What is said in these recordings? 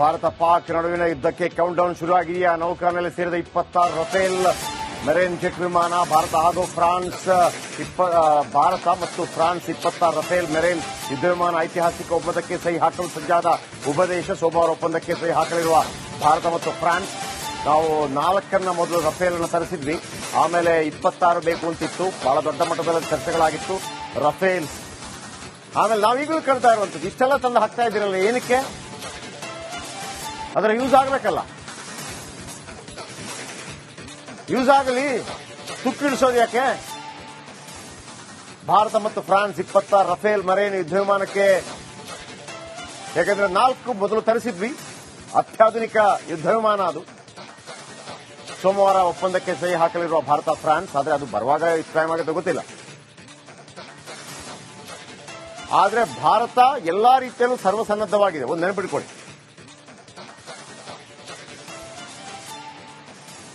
ಭಾರತ ಪಾಕ್ ನಡುವಿನ ಯುದ್ಧಕ್ಕೆ count down ಶುರುವಾಗಿದೆಯಾ? ಮೇಲೆ ಸೇರಿದ ಇಪ್ಪತ್ತಾರು ರಫೇಲ್ ಮೆರೇನ್ ಜೆಟ್ ವಿಮಾನ, ಭಾರತ ಹಾಗೂ ಫ್ರಾನ್ಸ್ ಭಾರತ ಮತ್ತು ಫ್ರಾನ್ಸ್ ಇಪ್ಪತ್ತಾರು ರಫೇಲ್ ಮೆರೇನ್ ಯುದ್ಧ ವಿಮಾನ ಐತಿಹಾಸಿಕ ಒಪ್ಪಂದಕ್ಕೆ ಸಹಿ ಹಾಕಲು ಸಜ್ಜಾದ ಉಭಯ ದೇಶ ಸೋಮವಾರ ಒಪ್ಪಂದಕ್ಕೆ ಸಹಿ ಹಾಕಲಿರುವ ಭಾರತ ಮತ್ತು ಫ್ರಾನ್ಸ್. ನಾವು ನಾಲ್ಕನ್ನ ಮೊದಲು ರಫೇಲ್ ಅನ್ನು ತರಿಸಿದ್ವಿ. ಆಮೇಲೆ ಇಪ್ಪತ್ತಾರು ಬೇಕು ಅಂತಿತ್ತು. ಬಹಳ ದೊಡ್ಡ ಮಟ್ಟದಲ್ಲಿ ಚರ್ಚೆಗಳಾಗಿತ್ತು. ರಫೇಲ್. ಆಮೇಲೆ ನಾವೀಗಲೂ ಕೇಳ್ತಾ ಇರುವಂತದ್ದು ಇಷ್ಟೆಲ್ಲ ತಂದು ಹಾಕ್ತಾ ಇದ್ದೀರಲ್ಲ, ಏನಕ್ಕೆ? ಅದರ ಯೂಸ್ ಆಗಬೇಕಲ್ಲ. ಯೂಸ್ ಆಗಲಿ. ತುಕ್ಕಿಡಿಸೋದು ಯಾಕೆ? ಭಾರತ ಮತ್ತು ಫ್ರಾನ್ಸ್ ಇಪ್ಪತ್ತಾರು ರಫೇಲ್ ಮರೇನ್ ಯುದ್ಧ ವಿಮಾನಕ್ಕೆ ಯಾಕಂದ್ರೆ ನಾಲ್ಕು ಮೊದಲು ತರಿಸಿದ್ವಿ. ಅತ್ಯಾಧುನಿಕ ಯುದ್ಧ ವಿಮಾನ ಅದು. ಸೋಮವಾರ ಒಪ್ಪಂದಕ್ಕೆ ಸಹಿ ಹಾಕಲಿರುವ ಭಾರತ, ಫ್ರಾನ್ಸ್, ಆದರೆ ಅದು ಬರುವಾಗ ಟೈಮ್ ಆಗುತ್ತೆ ಗೊತ್ತಿಲ್ಲ. ಆದ್ರೆ ಭಾರತ ಎಲ್ಲಾ ರೀತಿಯಲ್ಲೂ ಸರ್ವಸನ್ನದ್ಧವಾಗಿದೆ. ಒಂದು ನೆನಪಿಟ್ಕೊಳ್ಳಿ.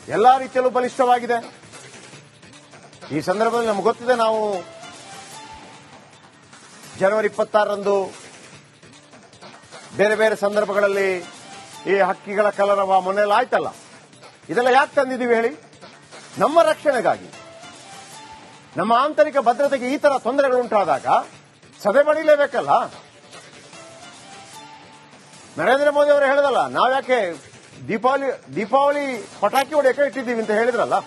ಎಲ್ಲಾ ರೀತಿಯಲ್ಲೂ ಬಲಿಷ್ಠವಾಗಿದೆ. ಈ ಸಂದರ್ಭದಲ್ಲಿ ನಮ್ಗೆ ಗೊತ್ತಿದೆ ನಾವು ಜನವರಿ ಇಪ್ಪತ್ತಾರರಂದು ಬೇರೆ ಬೇರೆ ಸಂದರ್ಭಗಳಲ್ಲಿ ಈ ಹಕ್ಕಿಗಳ ಕಲರವ ಮೊನ್ನೆಲ್ಲ ಆಯ್ತಲ್ಲ ಇದೆಲ್ಲ ಯಾಕೆ ತಂದಿದ್ದೀವಿ ಹೇಳಿ? ನಮ್ಮ ರಕ್ಷಣೆಗಾಗಿ. ನಮ್ಮ ಆಂತರಿಕ ಭದ್ರತೆಗೆ ಈ ತರ ತೊಂದರೆಗಳು ಉಂಟಾದಾಗ ಸಭೆ ಬಡಿಲೇಬೇಕಲ್ಲ ನರೇಂದ್ರ ಮೋದಿ ಅವರು ಹೇಳಿದಲ್ಲ, ನಾವ್ಯಾಕೆ ದೀಪಾವಳಿ ದೀಪಾವಳಿ ಪಟಾಕಿ ಹೊಡೆಯಕ್ಕೆ ಇಟ್ಟಿದ್ದೀವಿ ಅಂತ ಹೇಳಿದ್ರಲ್ಲ?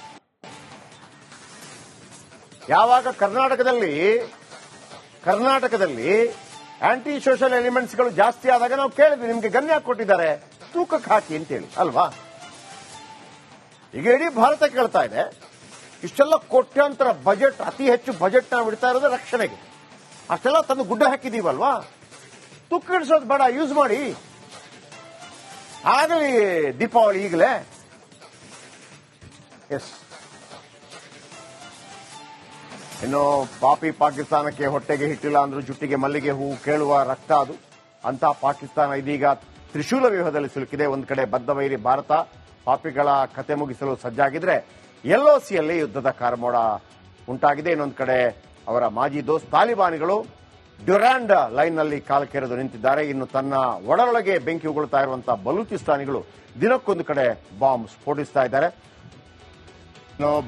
ಯಾವಾಗ ಕರ್ನಾಟಕದಲ್ಲಿ ಕರ್ನಾಟಕದಲ್ಲಿ ಆಂಟಿ ಸೋಷಿಯಲ್ ಎಲಿಮೆಂಟ್ಸ್ಗಳು ಜಾಸ್ತಿ ಆದಾಗ ನಾವು ಕೇಳಿದ್ವಿ, ನಿಮ್ಗೆ ಗನ್ಯಾ ಕೊಟ್ಟಿದ್ದಾರೆ, ತೂಕಕ್ಕೆ ಹಾಕಿ ಅಂತೇಳಿ, ಅಲ್ವಾ? ಈಗ ಇಡೀ ಭಾರತ ಕೇಳ್ತಾ ಇದೆ, ಇಷ್ಟೆಲ್ಲ ಕೋಟ್ಯಾಂತರ ಬಜೆಟ್ ಅತಿ ಹೆಚ್ಚು ಬಜೆಟ್ ನಾವು ಇಡ್ತಾ ಇರೋದು ರಕ್ಷಣೆಗೆ. ಅಷ್ಟೆಲ್ಲ ತಂದು ಗುಡ್ಡ ಹಾಕಿದೀವಲ್ವಾ ತುಕ್ಕಿಡಿಸೋದು ಬೇಡ ಯೂಸ್ ಮಾಡಿ. ಆಗಲಿ ದೀಪಾವಳಿ ಈಗಲೇ? ಎಸ್ ಇನ್ನು ಪಾಪಿ ಪಾಕಿಸ್ತಾನಕ್ಕೆ ಹೊಟ್ಟೆಗೆ ಹಿಟ್ಟಿಲ್ಲ ಅಂದ್ರೂ ಜುಟ್ಟಿಗೆ ಮಲ್ಲಿಗೆ ಹೂ ಕೇಳುವ ರಕ್ತ ಅದು. ಅಂತ ಪಾಕಿಸ್ತಾನ ಇದೀಗ ತ್ರಿಶೂಲ ವ್ಯೂಹದಲ್ಲಿ ಸಿಲುಕಿದೆ. ಒಂದು ಕಡೆ ಬದ್ಧವೈರಿ ಭಾರತ, ಪಾಪಿಗಳ ಕತೆ ಮುಗಿಸಲು ಸಜ್ಜಾಗಿದ್ರೆ ಎಲ್ಒಸಿಯಲ್ಲಿ ಯುದ್ಧದ ಕಾರ್ಮೋಡ ಉಂಟಾಗಿದೆ. ಇನ್ನೊಂದು ಕಡೆ ಅವರ ಮಾಜಿ ದೋಸ್ತ್ ತಾಲಿಬಾನಿಗಳು ಡ್ಯುರಾಂಡ್ ಲೈನ್ನಲ್ಲಿ ಕಾಲು ಕೆರೆದು ನಿಂತಿದ್ದಾರೆ. ಇನ್ನು ತನ್ನ ಒಡರೊಳಗೆ ಬೆಂಕಿ ಉಗುಳುತ್ತಾ ಇರುವಂತಹ ಬಲೂಚಿಸ್ತಾನಿಗಳು ದಿನಕ್ಕೊಂದು ಕಡೆ ಬಾಂಬ್ ಸ್ಫೋಟಿಸ್ತಾ ಇದ್ದಾರೆ.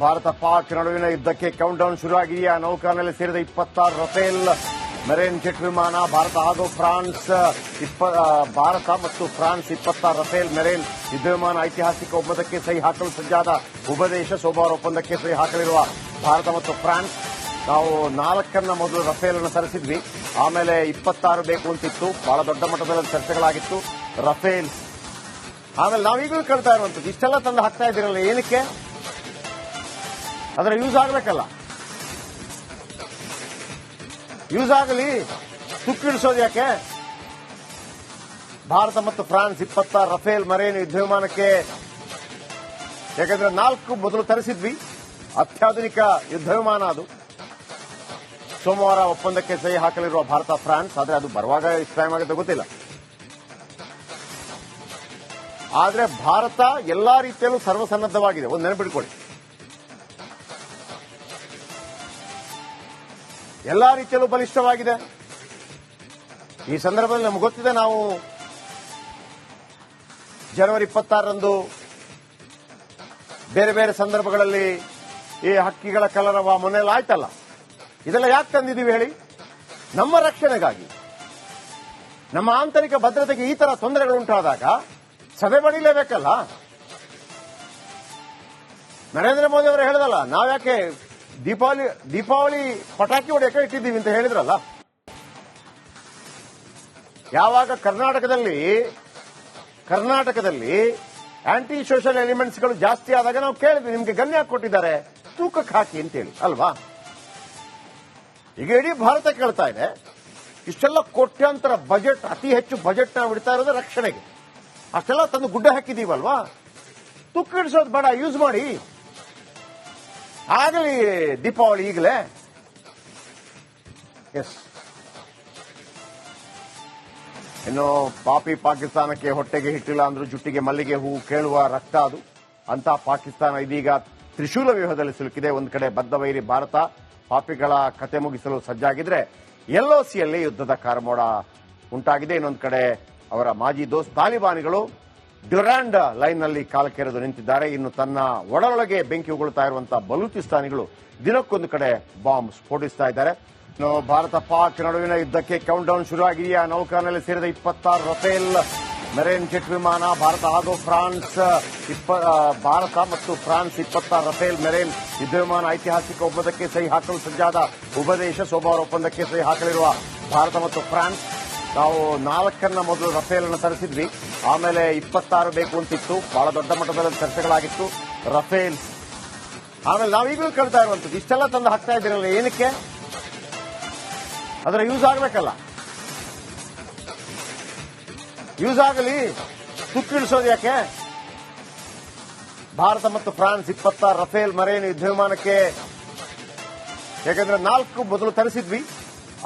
ಭಾರತ ಪಾಕ್ ನಡುವಿನ ಯುದ್ಧಕ್ಕೆ ಕೌಂಟ್ ಡೌನ್ ಶುರುವಾಗಿದೆಯಾ? ನೌಕಾನಲ್ಲಿ ಸೇರಿದ ಇಪ್ಪತ್ತಾರು ರಫೇಲ್ ಮೆರೇನ್ ಜೆಟ್ ವಿಮಾನ, ಭಾರತ ಹಾಗೂ ಫ್ರಾನ್ಸ್ ಭಾರತ ಮತ್ತು ಫ್ರಾನ್ಸ್ ಇಪ್ಪತ್ತಾರು ರಫೇಲ್ ಮೆರೇನ್ ಯುದ್ಧ ವಿಮಾನ ಐತಿಹಾಸಿಕ ಒಪ್ಪಂದಕ್ಕೆ ಸಹಿ ಹಾಕಲು ಸಜ್ಜಾದ ಉಭಯ ದೇಶ ಸೋಮವಾರ ಒಪ್ಪಂದಕ್ಕೆ ಸಹಿ ಹಾಕಲಿರುವ ಭಾರತ ಮತ್ತು ಫ್ರಾನ್ಸ್ ನಾವು ನಾಲ್ಕನ್ನ ಮೊದಲು ರಫೇಲ್ ಅನ್ನು ತರಿಸಿದ್ವಿ. ಆಮೇಲೆ ಇಪ್ಪತ್ತಾರು ಬೇಕು ಅಂತಿತ್ತು. ಬಹಳ ದೊಡ್ಡ ಮಟ್ಟದಲ್ಲಿ ಚರ್ಚೆಗಳಾಗಿತ್ತು. ರಫೇಲ್. ಆಮೇಲೆ ನಾವೀಗಲೂ ಕೇಳ್ತಾ ಇರುವಂತದ್ದು ಇಷ್ಟೆಲ್ಲ ತಂದು ಹಾಕ್ತಾ ಇದ್ದೀರಲ್ಲ, ಏನಕ್ಕೆ? ಅದರ ಯೂಸ್ ಆಗಬೇಕಲ್ಲ. ಯೂಸ್ ಆಗಲಿ. ತುಕ್ಕಿಡಿಸೋದು ಯಾಕೆ? ಭಾರತ ಮತ್ತು ಫ್ರಾನ್ಸ್ ಇಪ್ಪತ್ತಾರು ರಫೇಲ್ ಮರೇನು ಯುದ್ಧ ವಿಮಾನಕ್ಕೆ ಯಾಕಂದ್ರೆ ನಾಲ್ಕು ಮೊದಲು ತರಿಸಿದ್ವಿ. ಅತ್ಯಾಧುನಿಕ ಯುದ್ಧ ವಿಮಾನ ಅದು. ಸೋಮವಾರ ಒಪ್ಪಂದಕ್ಕೆ ಸಹಿ ಹಾಕಲಿರುವ ಭಾರತ, ಫ್ರಾನ್ಸ್, ಆದರೆ ಅದು ಬರುವಾಗ ಎಷ್ಟು ಆಗುತ್ತೆ ಗೊತ್ತಿಲ್ಲ. ಆದರೆ ಭಾರತ ಎಲ್ಲಾ ರೀತಿಯಲ್ಲೂ ಸರ್ವಸನ್ನದ್ಧವಾಗಿದೆ. ಒಂದು ನೆನಪಿಟ್ಕೊಳ್ಳಿ. ಎಲ್ಲಾ ರೀತಿಯಲ್ಲೂ ಬಲಿಷ್ಠವಾಗಿದೆ. ಈ ಸಂದರ್ಭದಲ್ಲಿ ನಮ್ಗೆ ಗೊತ್ತಿದೆ, ನಾವು ಜನವರಿ ಇಪ್ಪತ್ತಾರರಂದು ಬೇರೆ ಬೇರೆ ಸಂದರ್ಭಗಳಲ್ಲಿ ಈ ಹಕ್ಕಿಗಳ ಕಲರವ ಮೊನ್ನೆಲ್ಲ ಆಯ್ತಲ್ಲ. ಇದೆಲ್ಲ ಯಾಕೆ ತಂದಿದ್ದೀವಿ ಹೇಳಿ? ನಮ್ಮ ರಕ್ಷಣೆಗಾಗಿ. ನಮ್ಮ ಆಂತರಿಕ ಭದ್ರತೆಗೆ ಈ ತರ ತೊಂದರೆಗಳು ಉಂಟಾದಾಗ ಸಭೆ ಬಡಿಲೇಬೇಕಲ್ಲ ನರೇಂದ್ರ ಮೋದಿ ಅವರು ಹೇಳಿದಲ್ಲ ನಾವ್ಯಾಕೆ ದೀಪಾವಳಿ ದೀಪಾವಳಿ ಪಟಾಕಿ ಹೊಡೆಯಕ್ಕೆ ಇಟ್ಟಿದ್ದೀವಿ ಅಂತ ಹೇಳಿದ್ರಲ್ಲ? ಯಾವಾಗ ಕರ್ನಾಟಕದಲ್ಲಿ ಕರ್ನಾಟಕದಲ್ಲಿ ಆಂಟಿ ಸೋಷಿಯಲ್ ಎಲಿಮೆಂಟ್ಸ್ಗಳು ಜಾಸ್ತಿ ಆದಾಗ ನಾವು ಕೇಳಿದ್ವಿ, ನಿಮ್ಗೆ ಗನ್ಯಾಕ್ ಕೊಟ್ಟಿದ್ದಾರೆ, ತೂಕಕ್ಕೆ ಹಾಕಿ ಅಂತೇಳಿ, ಅಲ್ವಾ? ಈಗ ಇಡೀ ಭಾರತ ಕೇಳ್ತಾ ಇದೆ, ಇಷ್ಟೆಲ್ಲ ಕೋಟ್ಯಾಂತರ ಬಜೆಟ್ ಅತಿ ಹೆಚ್ಚು ಬಜೆಟ್ ನಾವು ಇಡ್ತಾ ಇರೋದು ರಕ್ಷಣೆಗೆ. ಅಷ್ಟೆಲ್ಲ ತಂದು ಗುಡ್ಡ ಹಾಕಿದೀವಲ್ವಾ? ತುಕ್ಕಿಡಿಸೋದು ಬೇಡ ಯೂಸ್ ಮಾಡಿ. ಆಗಲಿ ದೀಪಾವಳಿ ಈಗಲೇ. ಎಸ್ ಇನ್ನು ಪಾಪಿ ಪಾಕಿಸ್ತಾನಕ್ಕೆ ಹೊಟ್ಟೆಗೆ ಹಿಟ್ಟಿಲ್ಲ ಅಂದ್ರೂ ಜುಟ್ಟಿಗೆ ಮಲ್ಲಿಗೆ ಹೂ ಕೇಳುವ ರಕ್ತ ಅದು. ಅಂತ ಪಾಕಿಸ್ತಾನ ಇದೀಗ ತ್ರಿಶೂಲ ವ್ಯೂಹದಲ್ಲಿ ಸಿಲುಕಿದೆ. ಒಂದು ಕಡೆ ಬದ್ಧವೈರಿ ಭಾರತ, ಪಾಪಿಗಳ ಕತೆ ಮುಗಿಸಲು ಸಜ್ಜಾಗಿದ್ರೆ ಎಲ್ಒಸಿಯಲ್ಲಿ ಯುದ್ಧದ ಕಾರ್ಮೋಡ ಉಂಟಾಗಿದೆ. ಇನ್ನೊಂದು ಕಡೆ ಅವರ ಮಾಜಿ ದೋಸ್ತ್ ತಾಲಿಬಾನಿಗಳು ಡ್ಯುರಾಂಡ್ ಲೈನ್ನಲ್ಲಿ ಕಾಲಕ್ಕೆರೆದು ನಿಂತಿದ್ದಾರೆ. ಇನ್ನು ತನ್ನ ಒಡಲೊಳಗೆ ಬೆಂಕಿ ಉಗುಳ್ತಾ ಇರುವಂತಹ ಬಲೂಚಿಸ್ತಾನಿಗಳು ದಿನಕ್ಕೊಂದು ಕಡೆ ಬಾಂಬ್ ಸ್ಫೋಟಿಸ್ತಾ ಇದ್ದಾರೆ. ಭಾರತ ಪಾಕ್ ನಡುವಿನ ಯುದ್ಧಕ್ಕೆ ಕೌಂಟ್ ಡೌನ್ ಶುರುವಾಗಿದೆಯಾ? ನೌಕಾನಲ್ಲಿ ಸೇರಿದ ಇಪ್ಪತ್ತಾರು ರಫೇಲ್ ಮೆರೈನ್ ಜೆಟ್ ವಿಮಾನ, ಭಾರತ ಹಾಗೂ ಫ್ರಾನ್ಸ್, ಇಪ್ಪ ಭಾರತ ಮತ್ತು ಫ್ರಾನ್ಸ್ ಇಪ್ಪತ್ತಾರು ರಫೇಲ್ ಮೆರೈನ್ ಯುದ್ಧ ವಿಮಾನ ಐತಿಹಾಸಿಕ ಒಪ್ಪಂದಕ್ಕೆ ಸಹಿ ಹಾಕಲು ಸಜ್ಜಾದ ಉಭಯ ದೇಶ ಸೋಮವಾರ ಒಪ್ಪಂದಕ್ಕೆ ಸಹಿ ಹಾಕಲಿರುವ ಭಾರತ ಮತ್ತು ಫ್ರಾನ್ಸ್. ನಾವು ನಾಲ್ಕನ್ನ ಮೊದಲು ರಫೇಲ್ ಅನ್ನು ತರಿಸಿದ್ವಿ. ಆಮೇಲೆ ಇಪ್ಪತ್ತಾರು ಬೇಕು ಅಂತಿತ್ತು. ಬಹಳ ದೊಡ್ಡ ಮಟ್ಟದಲ್ಲಿ ಚರ್ಚೆಗಳಾಗಿತ್ತು. ರಫೇಲ್ ಆಮೇಲೆ ನಾವು ಈಗಲೂ ಕೇಳ್ತಾ ಇರುವಂತದ್ದು ಇಷ್ಟೆಲ್ಲ ತಂದು ಹಾಕ್ತಾ ಇದ್ದೀರಲ್ಲ, ಏನಕ್ಕೆ? ಅದರ ಯೂಸ್ ಆಗಬೇಕಲ್ಲ. ಯೂಸ್ ಆಗಲಿ. ತುಕ್ಕಿಳಿಸೋದು ಯಾಕೆ? ಭಾರತ ಮತ್ತು ಫ್ರಾನ್ಸ್ ಇಪ್ಪತ್ತಾರು ರಫೇಲ್ ಮರೇನ್ ಯುದ್ಧ ವಿಮಾನಕ್ಕೆ ಯಾಕಂದ್ರೆ ನಾಲ್ಕು ಮೊದಲು ತರಿಸಿದ್ವಿ.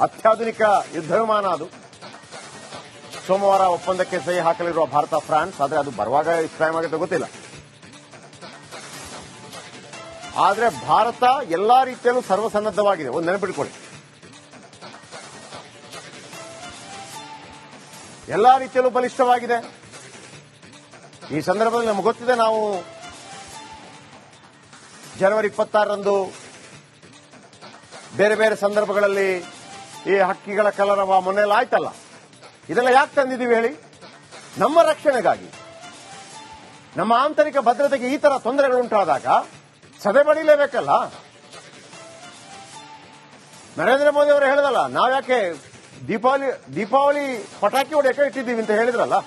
ಅತ್ಯಾಧುನಿಕ ಯುದ್ಧ ವಿಮಾನ ಅದು. ಸೋಮವಾರ ಒಪ್ಪಂದಕ್ಕೆ ಸಹಿ ಹಾಕಲಿರುವ ಭಾರತ, ಫ್ರಾನ್ಸ್, ಆದರೆ ಅದು ಬರುವಾಗ ಟೈಮ್ ಆಗುತ್ತೆ ಗೊತ್ತಿಲ್ಲ. ಆದರೆ ಭಾರತ ಎಲ್ಲಾ ರೀತಿಯಲ್ಲೂ ಸರ್ವಸನ್ನದ್ಧವಾಗಿದೆ. ಒಂದು ನೆನಪಿಟ್ಕೊಳ್ಳಿ. ಎಲ್ಲಾ ರೀತಿಯಲ್ಲೂ ಬಲಿಷ್ಠವಾಗಿದೆ. ಈ ಸಂದರ್ಭದಲ್ಲಿ ನಮ್ಗೆ ಗೊತ್ತಿದೆ ನಾವು ಜನವರಿ ಇಪ್ಪತ್ತಾರರಂದು ಬೇರೆ ಬೇರೆ ಸಂದರ್ಭಗಳಲ್ಲಿ ಈ ಹಕ್ಕಿಗಳ ಕಲರವ ಮೊನ್ನೆಲ್ಲ ಆಯ್ತಲ್ಲ. ಇದೆಲ್ಲ ಯಾಕೆ ತಂದಿದ್ದೀವಿ ಹೇಳಿ? ನಮ್ಮ ರಕ್ಷಣೆಗಾಗಿ. ನಮ್ಮ ಆಂತರಿಕ ಭದ್ರತೆಗೆ ಈ ತರ ತೊಂದರೆಗಳುಂಟಾದಾಗ ಸದೆ ಬಡಿಲೇಬೇಕಲ್ಲ ನರೇಂದ್ರ ಮೋದಿ ಅವರು ಹೇಳಿದಲ್ಲ, ನಾವ್ಯಾಕೆ ದೀಪಾವಳಿ ದೀಪಾವಳಿ ಪಟಾಕಿ ಹೊಡೆಯಕ್ಕೆ ಇಟ್ಟಿದ್ದೀವಿ ಅಂತ ಹೇಳಿದ್ರಲ್ಲ?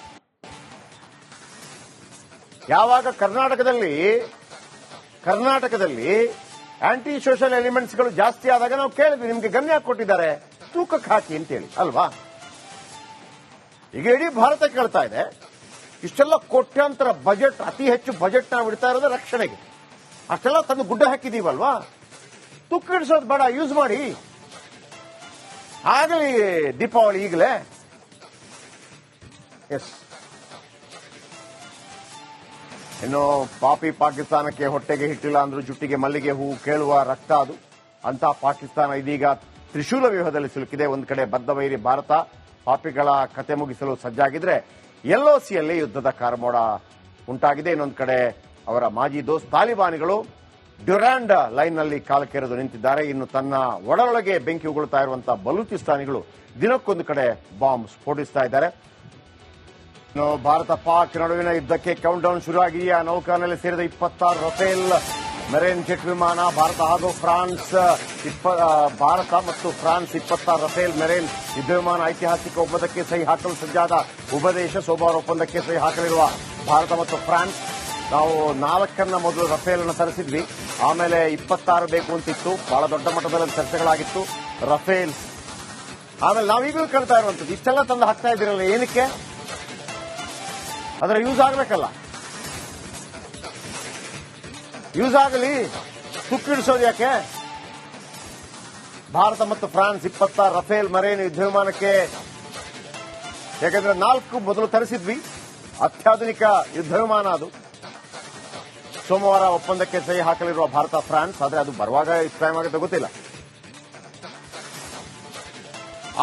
ಯಾವಾಗ ಕರ್ನಾಟಕದಲ್ಲಿ ಕರ್ನಾಟಕದಲ್ಲಿ ಆಂಟಿ ಸೋಷಿಯಲ್ ಎಲಿಮೆಂಟ್ಸ್ಗಳು ಜಾಸ್ತಿ ಆದಾಗ ನಾವು ಕೇಳಿದ್ವಿ, ನಿಮ್ಗೆ ಗಮ್ಯ ಕೊಟ್ಟಿದ್ದಾರೆ, ತೂಕಕ್ಕೆ ಹಾಕಿ ಅಂತೇಳಿ, ಅಲ್ವಾ? ಈಗ ಇಡೀ ಭಾರತ ಕೇಳ್ತಾ ಇದೆ, ಇಷ್ಟೆಲ್ಲ ಕೋಟ್ಯಾಂತರ ಬಜೆಟ್ ಅತಿ ಹೆಚ್ಚು ಬಜೆಟ್ ನಾವು ಇಡ್ತಾ ಇರೋದು ರಕ್ಷಣೆಗೆ. ಅಷ್ಟೆಲ್ಲ ತಂದು ಗುಡ್ಡ ಹಾಕಿದೀವಲ್ವಾ ತುಕ್ಕು ಇಡಿಸೋದು ಬೇಡ ಯೂಸ್ ಮಾಡಿ. ಆಗಲಿ ದೀಪಾವಳಿ ಈಗಲೇ. ಎಸ್ ಇನ್ನು ಪಾಪಿ ಪಾಕಿಸ್ತಾನಕ್ಕೆ ಹೊಟ್ಟೆಗೆ ಹಿಟ್ಟಿಲ್ಲ ಅಂದ್ರೂ ಜುಟ್ಟಿಗೆ ಮಲ್ಲಿಗೆ ಹೂ ಕೇಳುವ ರಕ್ತ ಅದು. ಅಂತ ಪಾಕಿಸ್ತಾನ ಇದೀಗ ತ್ರಿಶೂಲ ವ್ಯೂಹದಲ್ಲಿ ಸಿಲುಕಿದೆ. ಒಂದು ಕಡೆ ಬದ್ಧವೈರಿ ಭಾರತ, ಪಾಪಿಗಳ ಕತೆ ಮುಗಿಸಲು ಸಜ್ಜಾಗಿದ್ರೆ ಎಲ್ಒಸಿಯಲ್ಲಿ ಯುದ್ಧದ ಕಾರ್ಮೋಡ ಉಂಟಾಗಿದೆ. ಇನ್ನೊಂದು ಕಡೆ ಅವರ ಮಾಜಿ ದೋಸ್ತ್ ತಾಲಿಬಾನಿಗಳು ಡ್ಯುರಾಂಡ್ ಲೈನ್ನಲ್ಲಿ ಕಾಲಕೆರೆದು ನಿಂತಿದ್ದಾರೆ. ಇನ್ನು ತನ್ನ ಒಳರೊಳಗೆ ಬೆಂಕಿ ಉಗುಳುತ್ತಾ ಇರುವಂತಹ ಬಲೂಚಿಸ್ತಾನಿಗಳು ದಿನಕ್ಕೊಂದು ಕಡೆ ಬಾಂಬ್ ಸ್ಫೋಟಿಸ್ತಾ ಇದ್ದಾರೆ. ಭಾರತ ಪಾಕ್ ನಡುವಿನ ಯುದ್ಧಕ್ಕೆ ಕೌಂಟ್ ಡೌನ್ ಶುರುವಾಗಿದೆಯಾ ನೌಕಾನಲ್ಲಿ ಸೇರಿದ ಇಪ್ಪತ್ತಾರು ರಫೇಲ್ ಮೆರೈನ್ ಜೆಟ್ ವಿಮಾನ ಭಾರತ ಹಾಗೂ ಫ್ರಾನ್ಸ್ ಆ, ಭಾರತ ಮತ್ತು ಫ್ರಾನ್ಸ್ ಇಪ್ಪತ್ತಾರು ರಫೇಲ್ ಮೆರೈನ್ ಯುದ್ಧ ವಿಮಾನ ಐತಿಹಾಸಿಕ ಒಪ್ಪಂದಕ್ಕೆ ಸಹಿ ಹಾಕಲು ಸಜ್ಜಾದ ಉಭಯ ದೇಶ ಸೋಮವಾರ ಒಪ್ಪಂದಕ್ಕೆ ಸಹಿ ಹಾಕಲಿರುವ ಭಾರತ ಮತ್ತು ಫ್ರಾನ್ಸ್ ನಾವು ನಾಲ್ಕನ್ನ ಮೊದಲು ರಫೇಲ್ ಅನ್ನು ತರಿಸಿದ್ವಿ. ಆಮೇಲೆ ಇಪ್ಪತ್ತಾರು ಬೇಕು ಅಂತಿತ್ತು. ಬಹಳ ದೊಡ್ಡ ಮಟ್ಟದಲ್ಲಿ ಚರ್ಚೆಗಳಾಗಿತ್ತು. ರಫೇಲ್. ಆಮೇಲೆ ನಾವು ಈಗಲೂ ಕೇಳ್ತಾ ಇರುವಂತದ್ದು ಇಷ್ಟೆಲ್ಲ ತಂದು ಹಾಕ್ತಾ ಇದ್ದೀರಲ್ಲ, ಏನಕ್ಕೆ? ಅದರ ಯೂಸ್ ಆಗಬೇಕಲ್ಲ. ಯೂಸ್ ಆಗಲಿ. ತುಕ್ಕಿಡಿಸೋದು ಯಾಕೆ? ಭಾರತ ಮತ್ತು ಫ್ರಾನ್ಸ್ ಇಪ್ಪತ್ತಾರು ರಫೇಲ್ ಮರೇನ್ ಯುದ್ಧ ವಿಮಾನಕ್ಕೆ ಯಾಕಂದ್ರೆ ನಾಲ್ಕು ಮೊದಲು ತರಿಸಿದ್ವಿ. ಅತ್ಯಾಧುನಿಕ ಯುದ್ಧ ವಿಮಾನ ಅದು. ಸೋಮವಾರ ಒಪ್ಪಂದಕ್ಕೆ ಸಹಿ ಹಾಕಲಿರುವ ಭಾರತ, ಫ್ರಾನ್ಸ್, ಆದರೆ ಅದು ಬರುವಾಗ ಎಷ್ಟು ಟೈಮ್ ಆಗುತ್ತೆ ಗೊತ್ತಿಲ್ಲ.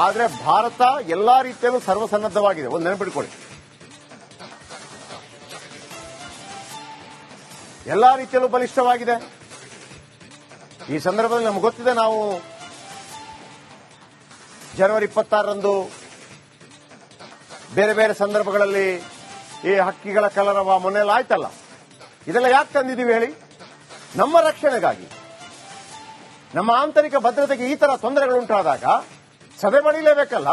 ಆದರೆ ಭಾರತ ಎಲ್ಲಾ ರೀತಿಯಲ್ಲೂ ಸರ್ವಸನ್ನದ್ಧವಾಗಿದೆ. ಒಂದು ನೆನಪಿಟ್ಕೊಳ್ಳಿ. ಎಲ್ಲಾ ರೀತಿಯಲ್ಲೂ ಬಲಿಷ್ಠವಾಗಿದೆ. ಈ ಸಂದರ್ಭದಲ್ಲಿ ನಮ್ಗೆ ಗೊತ್ತಿದೆ, ನಾವು ಜನವರಿ ಇಪ್ಪತ್ತಾರರಂದು ಬೇರೆ ಬೇರೆ ಸಂದರ್ಭಗಳಲ್ಲಿ ಈ ಹಕ್ಕಿಗಳ ಕಲರವ ಮೊನ್ನೆಲ್ಲ ಆಯ್ತಲ್ಲ. ಇದೆಲ್ಲ ಯಾಕೆ ತಂದಿದ್ದೀವಿ ಹೇಳಿ? ನಮ್ಮ ರಕ್ಷಣೆಗಾಗಿ. ನಮ್ಮ ಆಂತರಿಕ ಭದ್ರತೆಗೆ ಈ ತರ ತೊಂದರೆಗಳುಂಟಾದಾಗ ಸಭೆ ಮಾಡಿಲೇಬೇಕಲ್ಲ?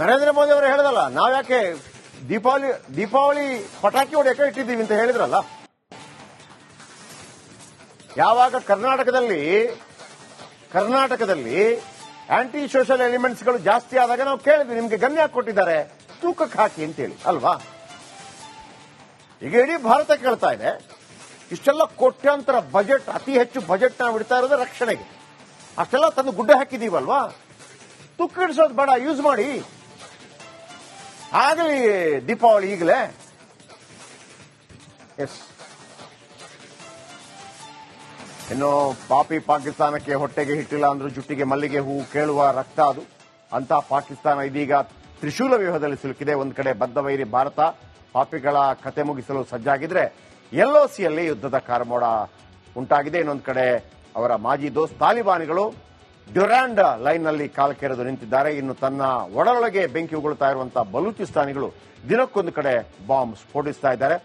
ನರೇಂದ್ರ ಮೋದಿ ಅವರು ಹೇಳಿದಲ್ಲ ನಾವ್ಯಾಕೆ ದೀಪಾವಳಿ ದೀಪಾವಳಿ ಪಟಾಕಿ ಹೊಡೆಯಕ್ಕೆ ಇಟ್ಟಿದ್ದೀವಿ ಅಂತ ಹೇಳಿದ್ರಲ್ಲ? ಯಾವಾಗ ಕರ್ನಾಟಕದಲ್ಲಿ ಕರ್ನಾಟಕದಲ್ಲಿ ಆಂಟಿ ಸೋಷಿಯಲ್ ಎಲಿಮೆಂಟ್ಸ್ಗಳು ಜಾಸ್ತಿ ಆದಾಗ ನಾವು ಕೇಳಿದ್ವಿ, ನಿಮ್ಗೆ ಗಮ್ಯ ಕೊಟ್ಟಿದ್ದಾರೆ, ತೂಕಕ್ಕೆ ಹಾಕಿ ಅಂತೇಳಿ, ಅಲ್ವಾ? ಈಗ ಇಡೀ ಭಾರತ ಕೇಳ್ತಾ ಇದೆ, ಇಷ್ಟೆಲ್ಲ ಕೋಟ್ಯಾಂತರ ಬಜೆಟ್ ಅತಿ ಹೆಚ್ಚು ಬಜೆಟ್ ನಾವು ಇಡ್ತಾ ಇರೋದು ರಕ್ಷಣೆಗೆ. ಅಷ್ಟೆಲ್ಲ ತಂದು ಗುಡ್ಡ ಹಾಕಿದೀವಲ್ವಾ ತುಕ್ಕ ಇಡಿಸೋದು ಬೇಡ ಯೂಸ್ ಮಾಡಿ. ಆಗಲಿ ದೀಪಾವಳಿ ಈಗಲೇ. ಎಸ್ ಇನ್ನು ಪಾಪಿ ಪಾಕಿಸ್ತಾನಕ್ಕೆ ಹೊಟ್ಟೆಗೆ ಹಿಟ್ಟಿಲ್ಲ ಅಂದ್ರೂ ಜುಟ್ಟಿಗೆ ಮಲ್ಲಿಗೆ ಹೂ ಕೇಳುವ ರಕ್ತ ಅದು. ಅಂತ ಪಾಕಿಸ್ತಾನ ಇದೀಗ ತ್ರಿಶೂಲ ವ್ಯೂಹದಲ್ಲಿ ಸಿಲುಕಿದೆ. ಒಂದು ಕಡೆ ಬದ್ಧವೈರಿ ಭಾರತ ಪಾಪಿಗಳ ಕತೆ ಮುಗಿಸಲು ಸಜ್ಜಾಗಿದ್ರೆ ಎಲ್ಒಸಿಯಲ್ಲಿ ಯುದ್ಧದ ಕಾರ್ಮೋಡ ಉಂಟಾಗಿದೆ. ಇನ್ನೊಂದು ಕಡೆ ಅವರ ಮಾಜಿ ದೋಸ್ತ್ ತಾಲಿಬಾನಿಗಳು ಡ್ಯುರಾಂಡ್ ಲೈನ್ನಲ್ಲಿ ಕಾಲಕೆರೆದು ನಿಂತಿದ್ದಾರೆ. ಇನ್ನು ತನ್ನ ಒಡಲೊಳಗೆ ಬೆಂಕಿ ಉಗುಳುತ್ತಾ ಇರುವಂತಹ ಬಲೂಚಿಸ್ತಾನಿಗಳು ದಿನಕ್ಕೊಂದು ಕಡೆ ಬಾಂಬ್ ಸ್ಫೋಟಿಸ್ತಾ ಇದ್ದಾರೆ.